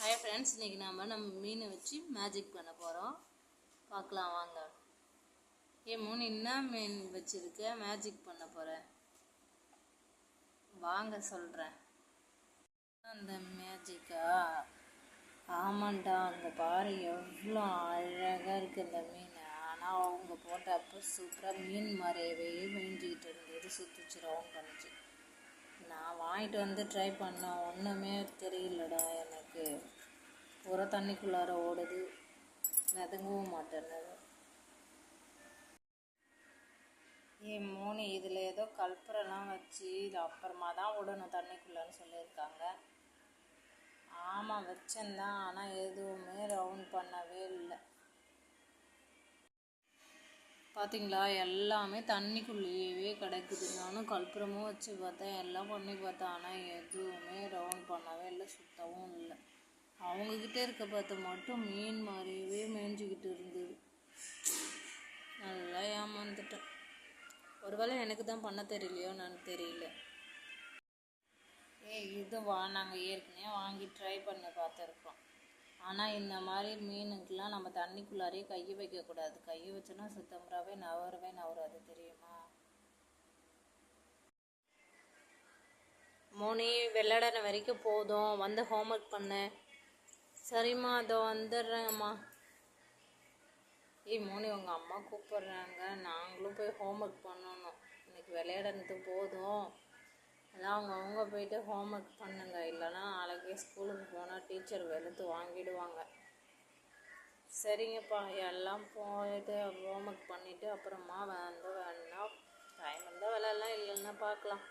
Hi friends இன்றைக்கி நாம் நம்ம மீனை வச்சு மேஜிக் பண்ண போகிறோம் பார்க்கலாம் வாங்க. ஏ மூணு என்ன மீன் வச்சுருக்க? மேஜிக் பண்ண போகிறேன் வாங்க சொல்கிறேன் அந்த மேஜிக்கா ஆமாண்டா அங்கே பாரு எவ்வளோ அழகாக இருக்குது இந்த மீன். ஆனால் அவங்க போட்டப்போ சூப்பராக மீன் மறையவே மேய்ஞ்சிக்கிட்டு இருந்தது சுற்றுச்சிரும் பண்ணிச்சு. நான் வாங்கிட்டு வந்து ட்ரை பண்ணேன் ஒன்றுமே பூரா தண்ணிக்குள்ளார ஓடுது. நதுங்கவும் மாட்டேன்னு ஏ மூணு இதில் ஏதோ கல்பரெல்லாம் வச்சு இது அப்புறமா தான் விடணும் தண்ணிக்குள்ளான்னு சொல்லியிருக்காங்க. ஆமாம் வச்சேன்தான். ஆனால் எதுவுமே ரவுண்ட் பண்ணவே இல்லை. பார்த்தீங்களா எல்லாமே தண்ணிக்குள்ளேயே கிடக்குது. நானும் கற்பூரமும் வச்சு பார்த்தேன். எல்லாம் பண்ணி பார்த்தேன். ஆனால் எதுவுமே ரவுண்ட் பண்ணவே இல்லை சுத்தவும் இல்லை அவங்கக்கிட்ட இருக்க பார்த்து மட்டும் மீன் மாதிரியவே மேய்ஞ்சிக்கிட்டு இருந்தது. நல்லா ஏமாந்துட்டேன். ஒருவேளை எனக்கு தான் பண்ண தெரியலையோ நான் தெரியல. ஏய் இது வா நாங்கள் ஏற்கனவே வாங்கி ட்ரை பண்ண பார்த்துருக்கோம். ஆனால் இந்த மாதிரி மீனுக்கெலாம் நம்ம தண்ணிக்குள்ளாரே கையை வைக்கக்கூடாது கையை வச்சோன்னா சுத்தம்ராவே நவரவே நவராது தெரியுமா? மோனி வெள்ளடனை வரைக்கும் போதும். வந்து ஹோம்ஒர்க் பண்ணு. சரிம்மா அதோ வந்துடுறேங்கம்மா. ஏய் மோனி உங்கள் அம்மா கூப்பிட்றாங்க. நாங்களும் போய் ஹோம்ஒர்க் பண்ணணும். இன்னைக்கு விளையாடுறது போதும். அதான் அவங்க அவங்க போயிட்டு ஹோம்ஒர்க் பண்ணுங்க. இல்லைன்னா நாளைக்கே ஸ்கூலுக்கு போனால் டீச்சர் வெளுத்து வாங்கிடுவாங்க. சரிங்கப்பா எல்லாம் போயிட்டு ஹோம்ஒர்க் பண்ணிவிட்டு அப்புறமா வந்து வேணா டைம் இருந்தால் விளையாடலாம் இல்லைன்னா பார்க்கலாம்.